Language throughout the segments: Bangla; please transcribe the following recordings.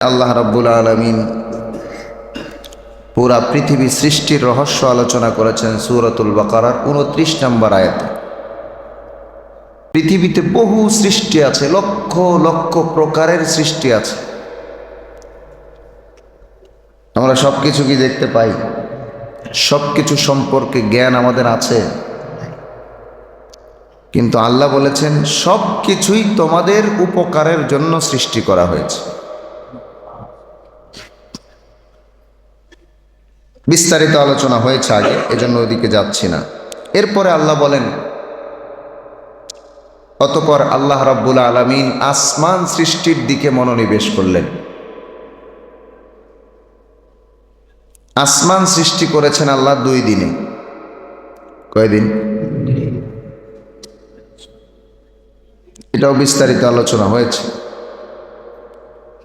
আল্লাহ রাব্বুল আলমিন পুরা পৃথিবী সৃষ্টির রহস্য আলোচনা করেছেন সুরতুল বাকারার উনত্রিশ নম্বর আয়াতে। পৃথিবীতে বহু সৃষ্টি আছে, লক্ষ লক্ষ প্রকারের সৃষ্টি আছে। আমরা সব কিছু কি দেখতে পাই? সব কিছু সম্পর্কে জ্ঞান আমাদের আছে। কিন্তু আল্লাহ বলেছেন সব কিছুই তোমাদের উপকারের জন্য সৃষ্টি করা হয়েছে। বিস্তারিত আলোচনা হয়েছে আগে, এজন্য ওদিকে যাচ্ছি না। এরপরে আল্লাহ বলেন, অতপর আল্লাহ রাব্বুল আলমিন আসমান সৃষ্টির দিকে মনোনিবেশ করলেন। আসমান সৃষ্টি করেছেন আল্লাহ দুই দিনে। কয়দিন? এটাও বিস্তারিত আলোচনা হয়েছে।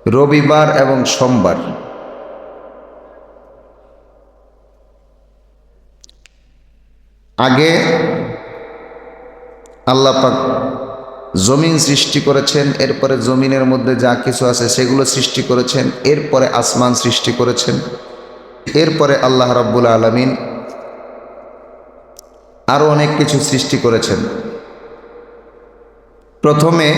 রবিবার এবং সোমবার। আগে আল্লাহ পাক জমিন সৃষ্টি করেছেন, এরপরে জমিনের মধ্যে যা কিছু আছে সেগুলো সৃষ্টি করেছেন, এরপরে আসমান সৃষ্টি করেছেন, এরপরে আল্লাহ রাব্বুল আলমিন আরও অনেক কিছু সৃষ্টি করেছেন। প্রথমে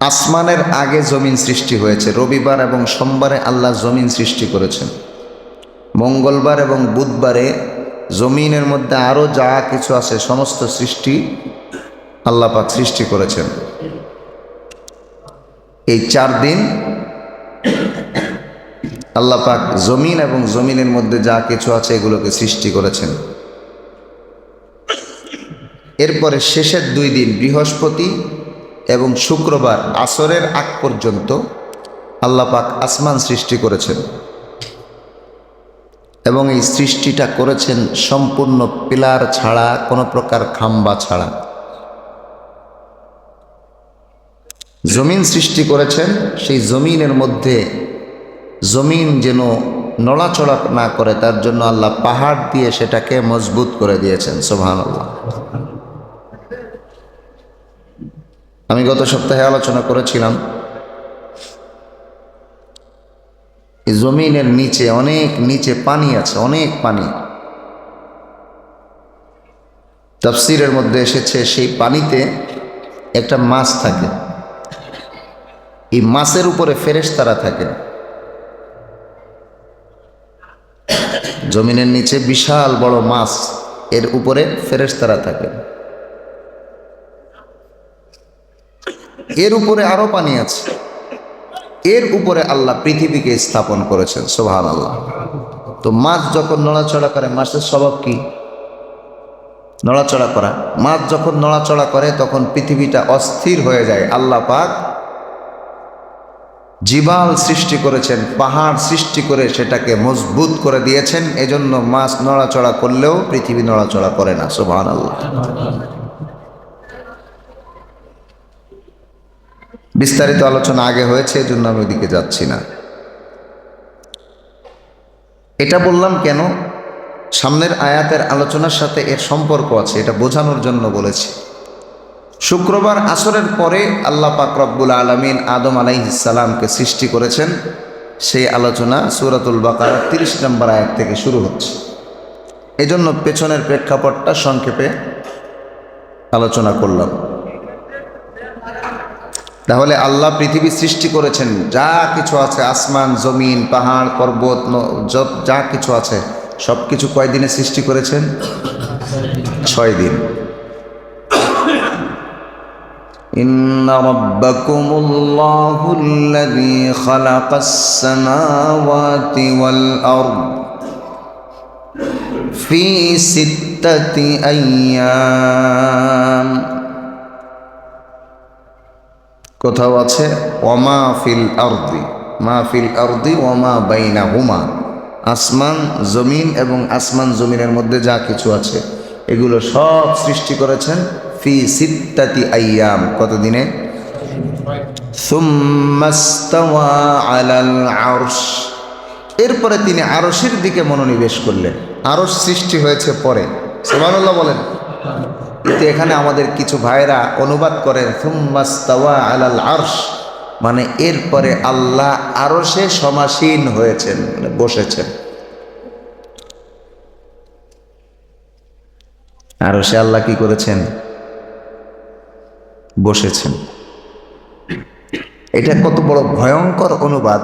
আসমানের আগে জমিন সৃষ্টি হয়েছে, রবিবার এবং সোমবারে আল্লাহ জমিন সৃষ্টি করেছেন। মঙ্গলবার এবং বুধবারে জমিনের মধ্যে আরও যা কিছু আছে, সমস্ত সৃষ্টি আল্লাপাক সৃষ্টি করেছেন। এই চার দিন আল্লাপাক জমিন এবং জমিনের মধ্যে যা কিছু আছে এগুলোকে সৃষ্টি করেছেন। এরপরে শেষের দুই দিন বৃহস্পতি এবং শুক্রবার আসরের আগ পর্যন্ত আল্লাহ পাক আসমান সৃষ্টি করেছেন। এবং এই সৃষ্টিটা করেছেন সম্পূর্ণ পিলার ছাড়া, কোনো প্রকার খাম্বা ছাড়া। জমিন সৃষ্টি করেছেন, সেই জমিনের মধ্যে জমিন যেন নড়াচড়া না করে, তার জন্য আল্লাহ পাহাড় দিয়ে সেটাকে মজবুত করে দিয়েছেন সোহান আল্লাহ আমি গত সপ্তাহে আলোচনা করেছিলাম এই জমিনের নিচে, অনেক নিচে পানি আছে, অনেক পানি। তফসিরের মধ্যে এসেছে, সেই পানিতে একটা মাছ থাকে। এই মাছের উপরে ফেরেশতারা থাকে। জমিনের নিচে বিশাল বড় মাছ, এর উপরে ফেরেশতারা থাকে। এর উপরে আরও পানি আছে। এর উপরে আল্লাহ পৃথিবীকে স্থাপন করেছেন সোহান আল্লাহ তো মাছ যখন নড়াচড়া করে, মাছের স্বভাব কি? নড়াচড়া করা। মাছ যখন নড়াচড়া করে, তখন পৃথিবীটা অস্থির হয়ে যায়। আল্লাহ পাক জীবাল সৃষ্টি করেছেন, পাহাড় সৃষ্টি করে সেটাকে মজবুত করে দিয়েছেন। এজন্য মাছ নড়াচড়া করলেও পৃথিবী নড়াচড়া করে না সোহান আল্লাহ বিস্তারিত আলোচনা আগে হয়েছে, এজন্য আমি ওদিকে যাচ্ছি না। এটা বললাম কেন? সামনের আয়াতের আলোচনার সাথে এর সম্পর্ক আছে, এটা বোঝানোর জন্য বলেছি। শুক্রবার আসরের পরে আল্লাহ পাক রব্বুল আলমিন আদম আলাইসালামকে সৃষ্টি করেছেন। সেই আলোচনা সুরাতুল বাকার তিরিশ নম্বর আয়াত থেকে শুরু হচ্ছে। এজন্য পেছনের প্রেক্ষাপটটা সংক্ষেপে আলোচনা করলাম। তাহলে আল্লাহ পৃথিবী সৃষ্টি করেছেন যা কিছু আছে আসমান জমিন পাহাড় পর্বত যত যা কিছু আছে সব কিছু কয়দিনে সৃষ্টি করেছেন ছয় দিন إن ربكم الله الذي خلق السماوات والأرض في ستة أيام কোথাও আছে? ওমা ফিল আরদি। মা ফিল আরদি, ওমা বাইনা হুমা আসমান, জমিন এবং আসমান জমিনের মধ্যে যা কিছু আছে, এগুলো সব সৃষ্টি করেছেন ফি সিত্তাতি আইয়াম। কতদিনে? এরপরে তিনি আরশের দিকে মনোনিবেশ করলেন। আরশ সৃষ্টি হয়েছে পরে। সুবহানাল্লাহ বলেন। কিন্তু এখানে আমাদের কিছু ভাইরা অনুবাদ করেন থুম্মাস্তাওয়া আলাল আরশ মানে এরপরে আল্লাহ আরও সে সমাসীন হয়েছেন মানে বসেছেন। আরও সে আল্লাহ কি করেছেন? বসেছেন। এটা কত বড় ভয়ঙ্কর অনুবাদ।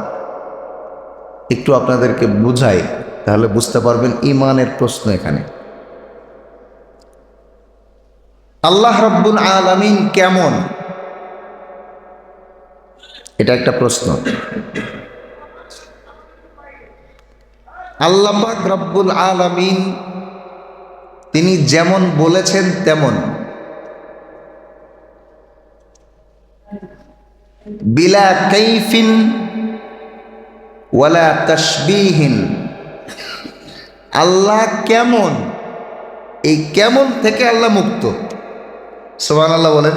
একটু আপনাদেরকে বুঝাই, তাহলে বুঝতে পারবেন ইমানের প্রশ্ন এখানে। আল্লাহ রব্বুল আলামিন কেমন? এটা একটা প্রশ্ন। আল্লাহ পাক রব্বুল আলামিন তিনি যেমন বলেছেন তেমন। বিলা কৈফিন ওয়ালা তসবিহীন আল্লাহ কেমন? এই কেমন থেকে আল্লাহ মুক্ত। সোহান আল্লাহ বলেন,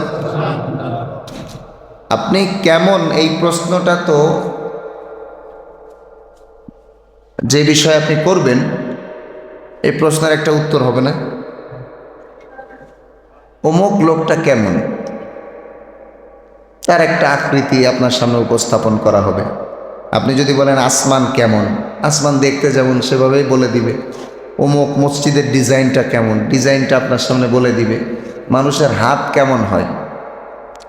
আপনি কেমন এই প্রশ্নটা তো যে বিষয়ে আপনি করবেন, এই প্রশ্নের একটা উত্তর হবে না। অমুক লোকটা কেমন? তার একটা আকৃতি আপনার সামনে উপস্থাপন করা হবে। আপনি যদি বলেন, আসমান কেমন? আসমান দেখতে যেমন সেভাবেই বলে দিবে। অমুক মসজিদের ডিজাইনটা কেমন? ডিজাইনটা আপনার সামনে বলে দিবে। মানুষের হাত কেমন হয়?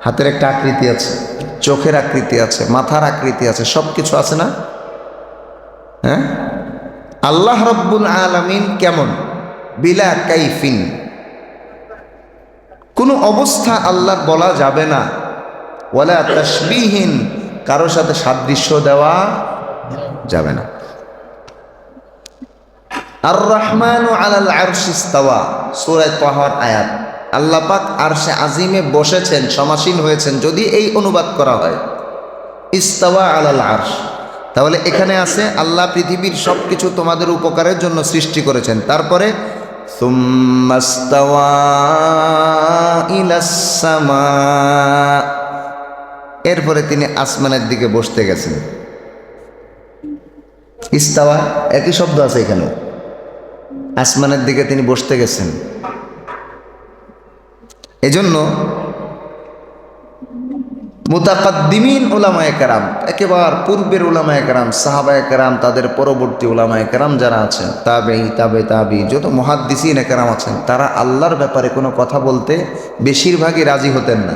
হাতের একটা আকৃতি আছে, চোখের আকৃতি আছে, মাথার আকৃতি আছে সব কিছু আছে না? হ্যাঁ? আল্লাহ রব্বুল আলমিন কেমন? বিলা কাইফিন। কোনো অবস্থা আল্লাহর বলা যাবে না। ওয়ালা তসবিহীন কারোর সাথে সাদৃশ্য দেওয়া যাবে না। আর রহমান আলাল আরশিস্তাওয়া সুরায় তহর আয়াত। আল্লাহ পাক আরশে আজিমে বসেছেন, সমাসীন হয়েছেন, যদি এই অনুবাদ করা হয়। ইস্তাওয়া আলাল আরশ। তাহলে এখানে আছে, আল্লাহ পৃথিবীর সব কিছু তোমাদের উপকারের জন্য সৃষ্টি করেছেন। তারপরে এরপরে তিনি আসমানের দিকে বসতে গেছেন। ইস্তাওয়া, একই শব্দ আছে এখানে। আসমানের দিকে তিনি বসতে গেছেন। এজন্য মুতাকাদ্দিমিন ওলামায় কারাম, একেবারে পূর্বের ওলামায় কারাম, সাহাবায় কারাম, তাদের পরবর্তী ওলামায় কারাম যারা আছেন তাবে তাবে তাবি, যত মহাদ্দিসিন একরাম আছেন, তারা আল্লাহর ব্যাপারে কোনো কথা বলতে বেশিরভাগই রাজি হতেন না।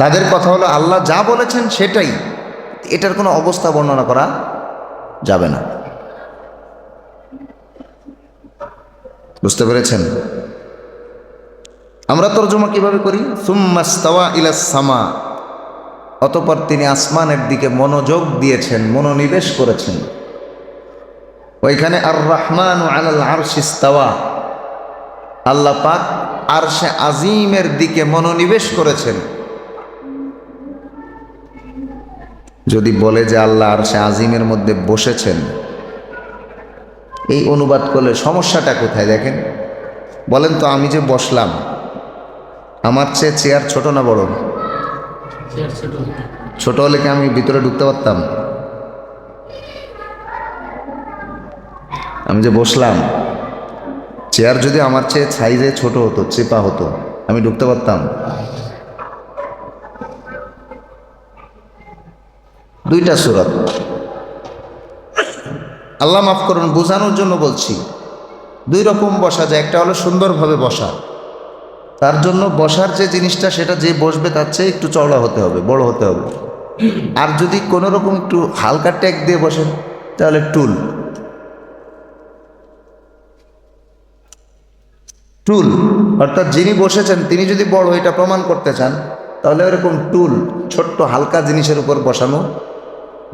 তাদের কথা হলো, আল্লাহ যা বলেছেন সেটাই, এটার কোনো অবস্থা বর্ণনা করা যাবে না। বুঝতে পেরেছেন? আমরা তর্জমা কীভাবে করি? সুম্মাস্তাওয়া ইলাস সামা। অতপর তিনি আসমানের দিকে মনোযোগ দিয়েছেন, মনোনিবেশ করেছেন। ওইখানে আর রহমান আলাল আরশিস্তাওয়া আল্লাহ পাক আরশে আজিমের দিকে মনোনিবেশ করেছেন। যদি বলে যে আল্লাহ আরশে আজিমের মধ্যে বসেছেন এই অনুবাদ করলে সমস্যাটা কোথায় দেখেন? বলেন তো, আমি যে বসলাম, আমার চেয়ে চেয়ার ছোট না বড়? ছোট হলে কি আমি ভিতরে ঢুকতে পারতাম? আমি যে বসলাম, চেয়ার যদি আমার চেয়ে সাইজে ছোট হতো, চেপা হতো, আমি ঢুকতে পারতাম? দুইটা সুরত। আল্লাহ মাফ করুন, বোঝানোর জন্য বলছি, দুই রকম বসা যায়। একটা হলো সুন্দরভাবে বসা। তার জন্য বসার যে জিনিসটা, সেটা যে বসবে, তার চেয়ে একটু চওড়া হতে হবে, বড় হতে হবে। আর যদি কোনো রকম একটু হালকা ট্যাগ দিয়ে বসেন, তাহলে টুল। টুল, অর্থাৎ যিনি বসেছেন, তিনি যদি বড় এটা প্রমাণ করতে চান, তাহলে এরকম টুল, ছোট্ট হালকা জিনিসের উপর বসানো।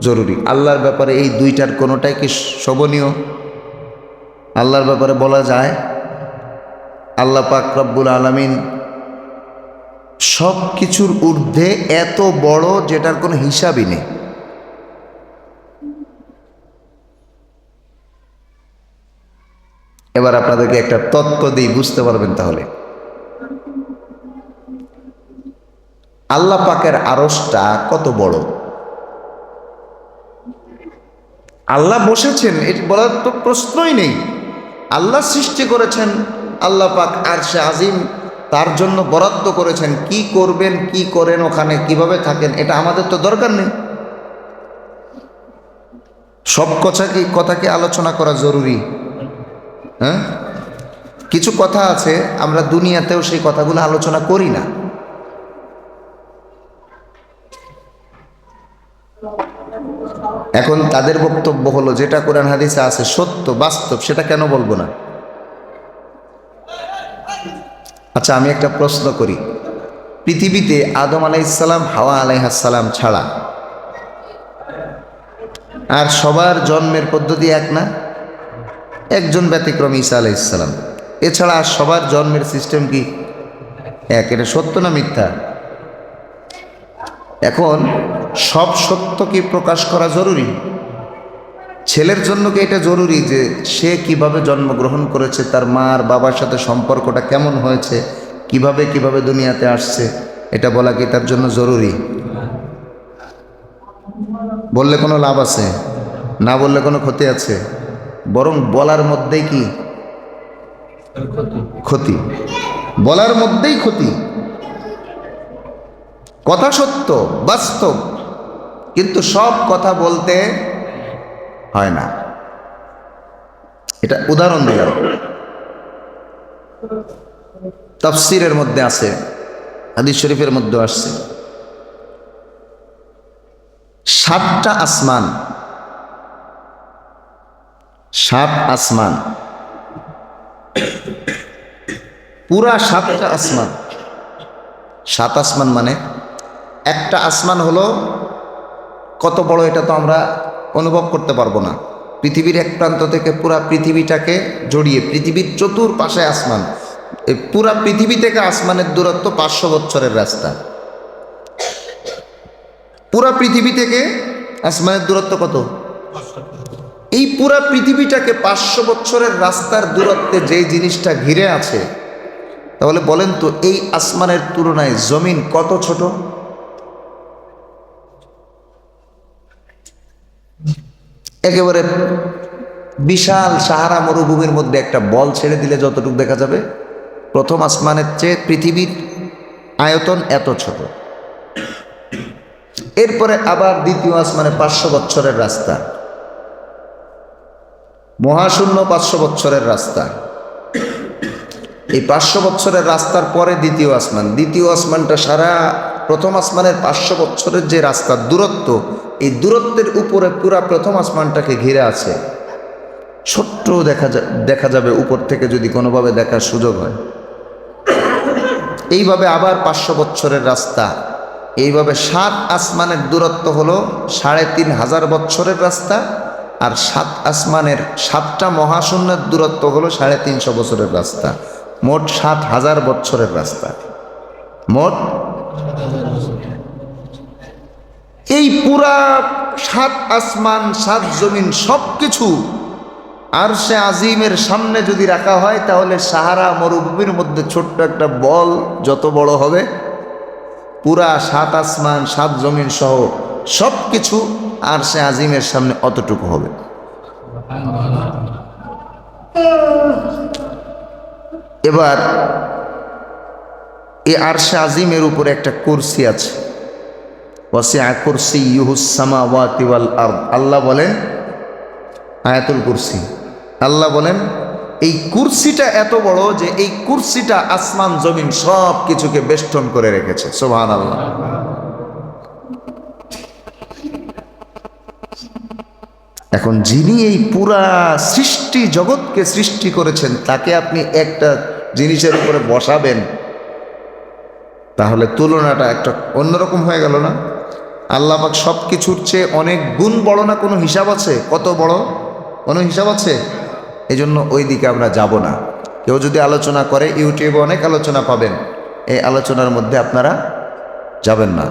জরুরি। আল্লাহর ব্যাপারে এই দুইটার কোনোটাই কি শোভনীয়? আল্লাহর ব্যাপারে বলা যায়, আল্লাহ পাক রব্বুল আলমিন সব কিছুর ঊর্ধ্বে এত বড় যেটার কোনো হিসাবই নেই। এবার আপনাদেরকে একটা তত্ত্ব দিই, বুঝতে পারবেন তাহলে। আল্লাহ পাকের আরসটা কত বড়? আল্লাহ বসেছেন, এটি বলার তো প্রশ্নই নেই। আল্লাহ সৃষ্টি করেছেন, আল্লাহ পাক আর সে আজিম তার জন্য বরাদ্দ করেছেন, কি করবেন, কি করেন, ওখানে কীভাবে থাকেন, এটা আমাদের তো দরকার নেই। সব কথা কি কথাকে আলোচনা করা জরুরি? হ্যাঁ? কিছু কথা আছে, আমরা দুনিয়াতেও সেই কথাগুলো আলোচনা করি না। এখন তাদের বক্তব্য হলো, যেটা কোরআন হাদিসে আছে সত্য, বাস্তব, সেটা কেন বলব না? আচ্ছা আমি একটা প্রশ্ন করি। পৃথিবীতে আদম আলাইসাল্লাম হাওয়া আলাইহাসাল্লাম ছাড়া আর সবার জন্মের পদ্ধতি এক না? একজন ব্যতিক্রম ঈসা আলাইসাল্লাম এছাড়া আর সবার জন্মের সিস্টেম কি এক? এটা সত্য না মিথ্যা? এখন সব সত্য কি প্রকাশ করা জরুরি? ছেলের জন্য কি এটা জরুরি যে সে কীভাবে জন্মগ্রহণ করেছে, তার মা আর বাবার সাথে সম্পর্কটা কেমন হয়েছে, কীভাবে কীভাবে দুনিয়াতে আসছে, এটা বলা কি তার জন্য জরুরি? বললে কোনো লাভ আছে? না বললে কোনো ক্ষতি আছে? বরং বলার মধ্যেই কি? ক্ষতি। বলার মধ্যেই ক্ষতি। কথা সত্য, বাস্তব। কিন্তু সব কথা বলতে হয় না। এটা উদাহরণ দিলাম তফসিরের মধ্যে আছে, হাদিস শরীফের মধ্যে আসছে। সাতটা আসমান। সাত আসমান। পুরা সাতটা আসমান। সাত আসমান মানে একটা আসমান হলো কত বড় এটা তো আমরা অনুভব করতে পারব না। পৃথিবীর এক প্রান্ত থেকে পুরা পৃথিবীটাকে জড়িয়ে, পৃথিবীর চতুর্পাশে আসমান পুরা পৃথিবী থেকে আসমানের দূরত্ব পাঁচশো বছরের রাস্তা। পুরা পৃথিবী থেকে আসমানের দূরত্ব কত? এই পুরা পৃথিবীটাকে পাঁচশো বছরের রাস্তার দূরত্বে যেই জিনিসটা ঘিরে আছে, তাহলে বলেন তো এই আসমানের তুলনায় জমিন কত ছোট? একেবারে বিশাল সাহারা মরুভূমির মধ্যে একটা বল ছেড়ে দিলে যতটুকু দেখা যাবে, প্রথম আসমানের চেয়ে পৃথিবীর আয়তন এত ছোট। এরপরে আবার দ্বিতীয় আসমানে পাঁচশো বছরের রাস্তা। মহাশূন্য পাঁচশো বছরের রাস্তা। এই পাঁচশো বছরের রাস্তার পরে দ্বিতীয় আসমান। দ্বিতীয় আসমানটা সারা প্রথম আসমানের পাঁচশো বছরের যে রাস্তার দূরত্ব এই দূরত্বের উপরে পুরা প্রথম আসমানটাকে ঘিরে আছে। ছোট্ট দেখা দেখা যাবে উপর থেকে যদি কোনোভাবে দেখার সুযোগ হয়। এইভাবে আবার পাঁচশো বছরের রাস্তা। এইভাবে সাত আসমানের দূরত্ব হলো সাড়ে তিন হাজার বছরের রাস্তা আর সাত আসমানের সাতটা মহাশূন্যের দূরত্ব হলো সাড়ে তিনশো বছরের রাস্তা। মোট সাত হাজার বছরের রাস্তা। মোট এই পুরা সাত আসমান, সাত জমিন সব কিছু আর সে আজিমের সামনে যদি রাখা হয়, তাহলে সাহারা মরুভূমির মধ্যে ছোট্ট একটা বল যত বড় হবে, পুরা সাত আসমান, সাত জমিন সহ সব কিছু আর সে আজিমের সামনে অতটুকু হবে। এবার এই আরশে আজিমের উপরে একটা কুরসি আছে। কুরসি আল্লাহ বলেন, আয়াতুল কুরসি। আল্লাহ বলেন, এই কুরসিটা এত বড় যে এই কুরসিটা আসমান, জমিন সব কিছুকে বেষ্টন করে রেখেছে। সোহান আল্লাহ এখন যিনি এই পুরা সৃষ্টি জগৎকে সৃষ্টি করেছেন, তাকে আপনি একটা জিনিসের উপরে বসাবেন, তাহলে তুলনাটা একটা অন্যরকম হয়ে গেল না? আল্লাহ পাক সব কিছুর চেয়ে অনেক গুণ বড় না কোনো হিসাব আছে? কত বড়? কোনো হিসাব আছে? এই জন্য ওই দিকে আমরা যাব না। কেউ যদি আলোচনা করে, ইউটিউবে অনেক আলোচনা পাবেন। এই আলোচনার মধ্যে আপনারা যাবেন না।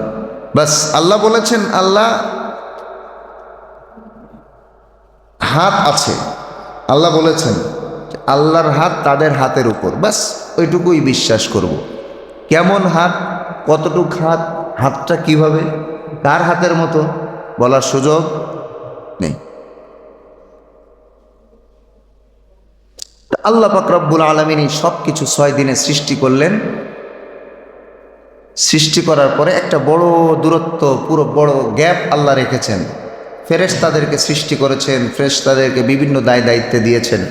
বাস, আল্লাহ বলেছেন, আল্লাহ হাত আছে। আল্লাহ বলেছেন আল্লাহর হাত তাদের হাতের উপর। বাস, ওইটুকুই বিশ্বাস করব। কেমন হাত, কতটুক হাত, হাতটা কীভাবে? কার হাতের মতো বলার সুযোগ নেই। আল্লাহ পাক রব্বুল আলমিনী সব কিছু ছয় দিনে সৃষ্টি করলেন। সৃষ্টি করার পরে একটা বড় দূরত্ব, পুরো বড় গ্যাপ আল্লাহ রেখেছেন। ফেরেস তাদেরকে সৃষ্টি করেছেন, ফেরেশতাদেরকে বিভিন্ন দায় দায়িত্বে দিয়েছেন।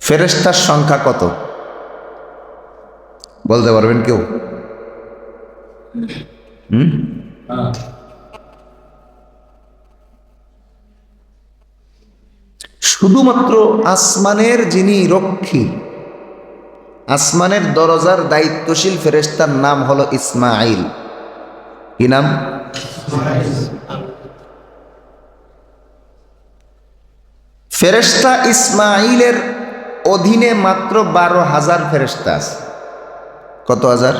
ফেরেশতার সংখ্যা কত? বলতে পারবেন কেউ? শুধুমাত্র আসমানের যিনি রক্ষী, আসমানের দরজার দায়িত্বশীল ফেরেস্তার নাম হলো ইসমাইল কি নাম? ফেরেশতা ইসমাইলের অধীনে মাত্র বারো হাজার ফেরেশতা আছে। কত হাজার?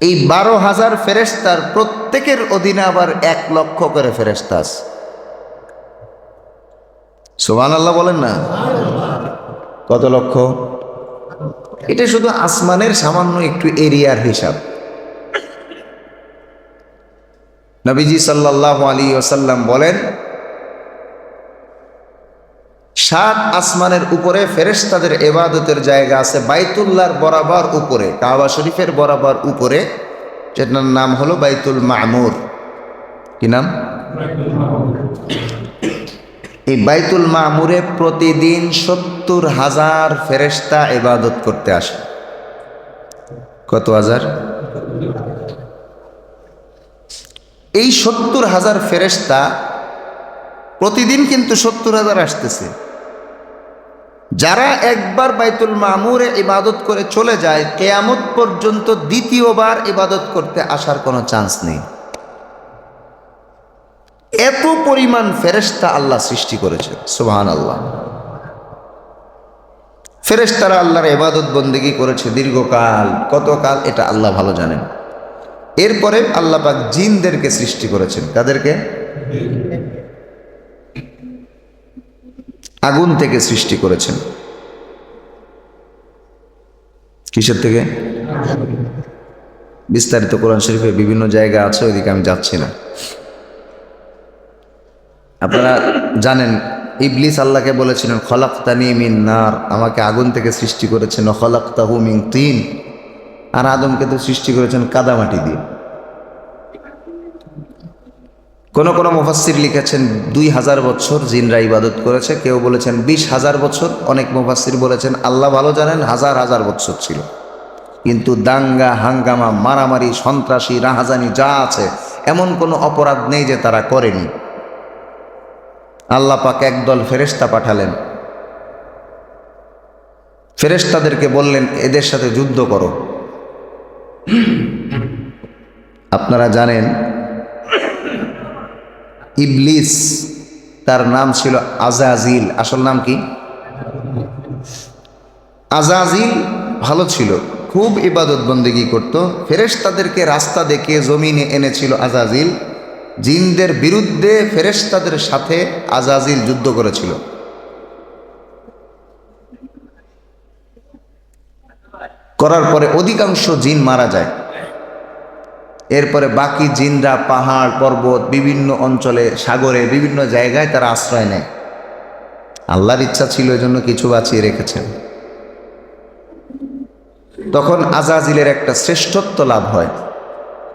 এই বারো হাজার ফেরেশতার প্রত্যেকের অধীনে আবার এক লক্ষ করে ফেরেশতা আছে। সোমান আল্লাহ বলেন না? কত লক্ষ? এটা শুধু আসমানের সামান্য একটু এরিয়ার হিসাব। নবীজি সাল্লাহ আলী ওসাল্লাম বলেন সাত আসমানের উপরে ফেরেশতাদের এবাদতের জায়গা আছে বাইতুল্লাহর বরাবর উপরে, কাবা শরীফের বরাবর উপরে। যেটার নাম হলো বাইতুল মামুর। কি নাম? এই বাইতুল মামুরে প্রতিদিন সত্তর হাজার ফেরেশতা এবাদত করতে আসে। কত হাজার? এই সত্তর হাজার ফেরেশতা প্রতিদিন কিন্তু সত্তর হাজার আসতেছে। যারা একবার বাইতুল মামুরে ইবাদত করে চলে যায়, কেয়ামত পর্যন্ত দ্বিতীয়বার ইবাদত করতে আসার কোনো চান্স নেই। এত পরিমাণ ফেরেস্তা আল্লাহ সৃষ্টি করেছে সুবহান আল্লাহ ফেরেস্তারা আল্লাহর এবাদত বন্দিগি করেছে দীর্ঘকাল, কতকাল এটা আল্লাহ ভালো জানেন। এরপরে আল্লাহ পাক জিনদেরকে সৃষ্টি করেছেন। কাদেরকে? আগুন থেকে সৃষ্টি করেছেন। কিসের থেকে? বিস্তারিত কোরআন শরীফে বিভিন্ন জায়গা আছে, ওইদিকে আমি যাচ্ছি না। আপনারা জানেন, ইবলিস আল্লাহকে বলেছিলেন, খলাক্তানি মিন নার আমাকে আগুন থেকে সৃষ্টি করেছেন, খলাক্তাহু মিন তিন আর আদমকে তো সৃষ্টি করেছেন কাদামাটি দিয়ে। কোন কোন মুফাসির লিখেছেন দুই হাজার বছর জিনরা ইবাদত করেছে, কেউ বলেছেন বিশ হাজার বছর, অনেক মুফাসির বলেছেন আল্লাহ ভালো জানেন হাজার হাজার বছর ছিল। কিন্তু দাঙ্গা, হাঙ্গামা, মারামারি, সন্ত্রাসী, রাহাজানি যা আছে, এমন কোনো অপরাধ নেই যে তারা করেনি। আল্লাহ পাক একদল ফেরেস্তা পাঠালেন। ফেরেস্তাদেরকে বললেন, এদের সাথে যুদ্ধ করো। আপনারা জানেন ইবলিস, তার নাম ছিল আজাজিল। আসল নাম কি? আজাজিল ভালো ছিল, খুব ইবাদত বন্দেগি করত। ফেরেশতাদেরকে রাস্তা দেখিয়ে জমিনে এনেছিল আজাজিল। জিনদের বিরুদ্ধে ফেরেশতাদের সাথে আজাজিল যুদ্ধ করেছিল। করার পরে অধিকাংশ জিন মারা যায়। এরপরে বাকি জিনরা, পাহাড়, পর্বত, বিভিন্ন অঞ্চলে, সাগরে, বিভিন্ন জায়গায় তারা আশ্রয় নেয়। আল্লাহর ইচ্ছা ছিল এজন্য কিছু বাঁচিয়ে রেখেছেন। তখন আজাজিলের একটা শ্রেষ্ঠত্ব লাভ হয়।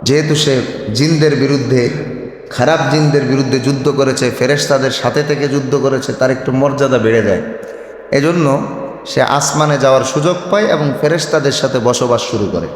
যেহেতু সে জিনদের বিরুদ্ধে, খারাপ জিনদের বিরুদ্ধে যুদ্ধ করেছে, ফেরেশতাদের সাথে থেকে যুদ্ধ করেছে, তার একটু মর্যাদা বেড়ে যায়। এজন্য সে আসমানে যাওয়ার সুযোগ পায় এবং ফেরেশতাদের সাথে বসবাস শুরু করে।